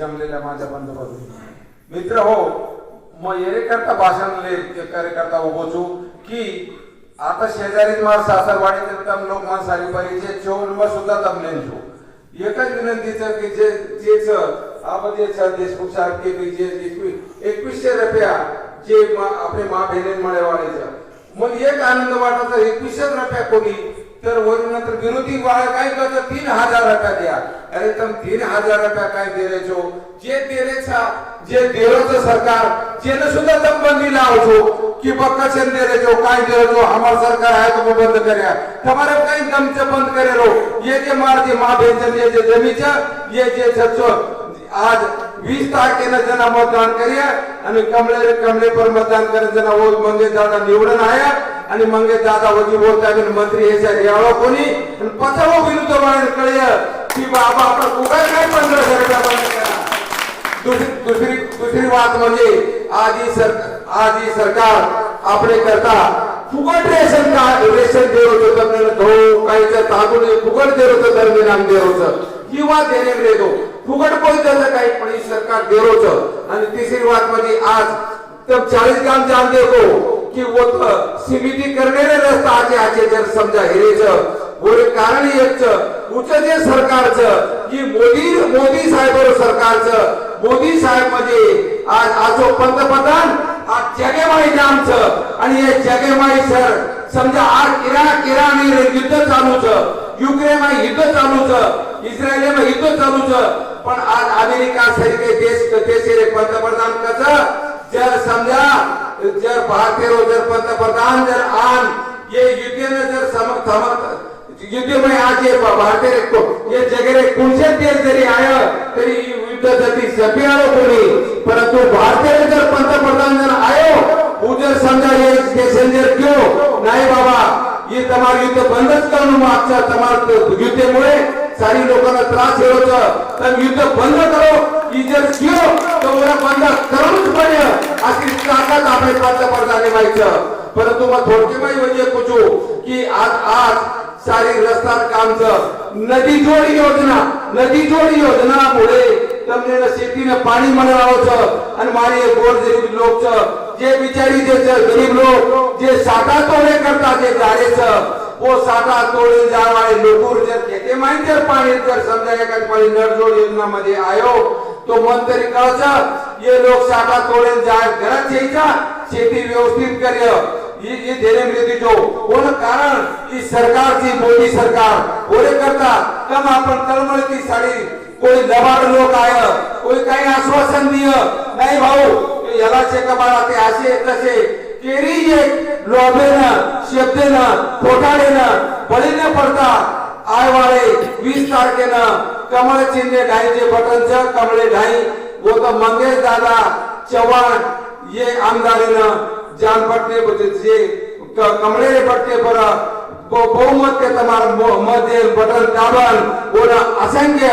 जमलेल्या माझ्या बंधू मित्र हो मग येण्याकरता भाषण ले उभोचू उभो की आता शेजारीच मार मा तमलोक मार सारीपारीचे चोर सुद्धा तमलेन छू हो. एकच विनंतीच की जे जेच आपजे देशमुख सारखे जे एकवीसशे रुपया जे आपले मा बहिणी मळेवाडीचं मग एक आनंद वाटायचा एकवीसशे रुपया कोणी तर वरून नंतर विरोधी वाह काय करतो? तीन हजार रुपया द्या. अरे तुम तीन हजार रुपया काय दे जे दे जे देरोचं सरकार जेने सुद्धा तम बंदी लाव छो कि बक्का चन दे काय दे छो? हमार सरकार आहे तो बंद करा. तुम्हारे काही दमच बंद करे रो. ये जे मारते जे मां ये जे जमी छा ये जे छो आज વીસ તારીખે જેના મતદાન કર્યા અને कमळे કમળે मतदान करत કરે ओळख મંગેશ દાદા નિવડન આવ્યા आणि मग दादा वगैरे बोलता मंत्री हे सर यावं कोणी? आणि पचावं विरुद्ध वळण कळय की बाबा आपण कुठं काय पंधरा सरकार दुसरी दुसरी दुसरी बात म्हणजे आधी सर आधी सरकार आपले करता. फुकट रेशन कार्ड रेशन देवचं दरम्यान धो काहीचं तांदूळ फुकट तर दरम्यान देव देवचं. किंवा देणे देतो फुकट त्याचं काही पण सरकार देवचं. आणि तिसरी बात म्हणजे आज तर चाळीस काम जाम देतो की वो तो सीमिती करणे रे रस्ता आचे आचे जर समजा हिरेच बोले कारण एक उच जे सरकारचं की मोदी मोदी साहेब सरकारचं मोदी साहेब म्हणजे आज आजो पंतप्रधान आज जगेमाई नामचं आणि हे जगेमाई सर समजा आज इराक इराण युद्ध चालूच युक्रेन युद्ध चालूच इस्रायल युद्ध चालूच पण आज अमेरिका सारखे देश देशे पंतप्रधान कसं जर समजा जर भारतीय पंतप्रधान जर आन ये युद्ध जर सम समर्थ युद्ध में आज ये भारतीय को ये जगह कुणचे देश जरी आय तरी युद्ध जती सभी आलो कोणी परंतु भारतीय जर पंतप्रधान जर आयो उजर समजा ये स्टेशन जर क्यों नाही बाबा हे તમારું युद्ध बंदच करणं मागच्या તમારા युद्धमुळे सारी लोकांना त्रास होत तर युद्ध बंद करो ही जर क्यों तो मला बंद करूनच पडे अशी ताकद आपले पंतप्रधान व्हायचं परंतु मग थोडके माही म्हणजे पूछू की आज आज सारी रस्ता कामचं नदी जोड योजना नदी जोड योजनामुळे તમને शेतीने पाणी મળવાનું અને મારી ગોર ગરીબ લોક છે જે બિચારી જે છે ગરીબ લોક જે સાટા તોડે કરતા જે જારે છે वो साठा तोडून जाणारे लोकूर जर खेते माहिती जर पाणी जर समजा एका पाणी नळजोड योजना मध्ये आयो तो मन तरी कळच ये लोक साठा तोडे जाय घरात यायचा शेती व्यवस्थित करय. ये देने जो कोण कारण? की सरकारची मोदी सरकार. ओरे करता? कम आपण तळमळती साडी. कोणी लबाड लोक आय कोणी काही आश्वासन दिय. नाही भाऊ याला शेकबाळा ते असे तसे. केरी एक लोभेनं शब्देनं खोटाडेनं बळीने पडता. आयवाळे वीस तारखेनं कमळ चिन्हे बटन बटनच कमळे ढाई वो तर मंगेश दादा चव्हाण ये आमदारीनं जान पटने जे कमळे पटने पर बहुमत के तमार मत देईल बटन दाबन बोला असंख्य.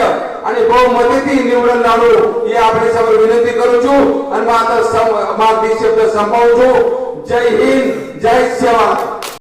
आणि बहुमतेती निवडून लावू हे आपण समोर विनंती करू छू. आणि मग आता मा शब्द संपवू छू. जय हिंद जय सेवा